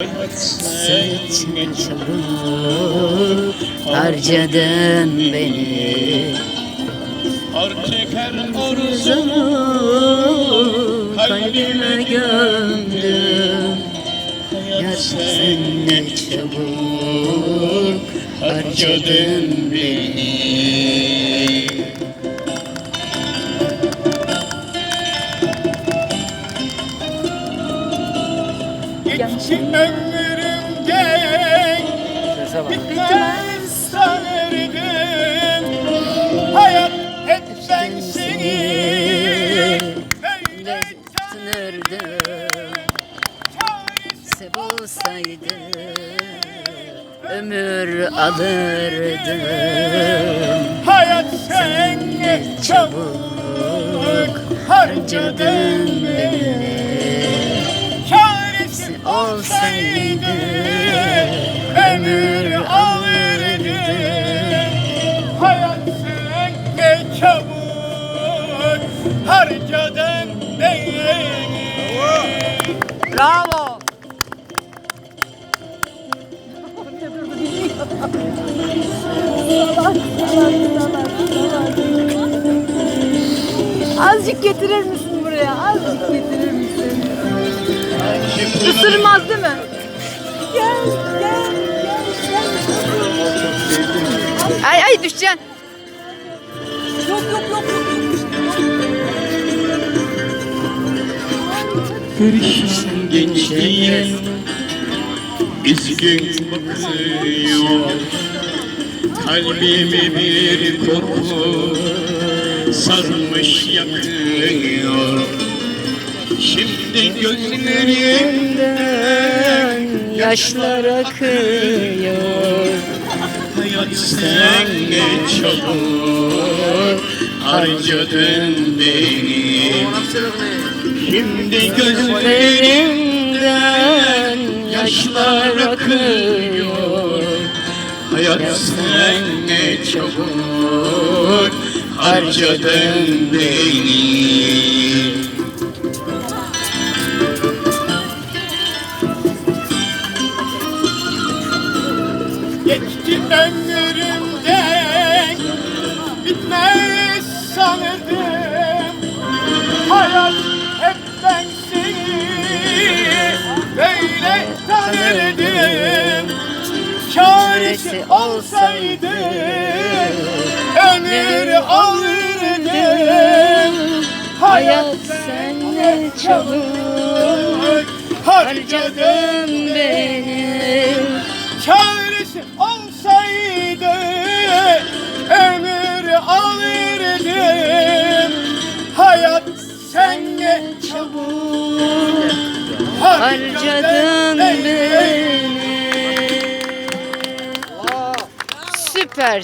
Sen ne çabuk harcadın beni. Artık Arzumu kalbime gömdüm. Hayat sen ne çabuk harcadın beni Geçti ömrümden Bitmez sanırdım Hayat hep ben seni Böyle Sınırdım çaresiz bulsaydı ömür alırdım Hayat sen çabuk harcadın çabuk harcadın beni Bravo. Azıcık getirir misin buraya? Azıcık getirir misin? Isırmaz değil mi? Gel, gel, gel, gel. Ay ay düşeceksin. Yok yok. Perişan gençliğim Üzgün bakıyor Kalbimi bir korku Sarmış yakıyor Şimdi gözlerimden yaşlar akıyor Hayat sen ne çabuk Harcadın beni Şimdi gözlerimden yaşlar akıyor. Hayat sen ne çabuk harcadın beni. Geçti ömrümden böyle tanırdım Çaresi olsaydı ömür alırdım Hayat sen ne çabuk harcadın beni harcadın beni. Süper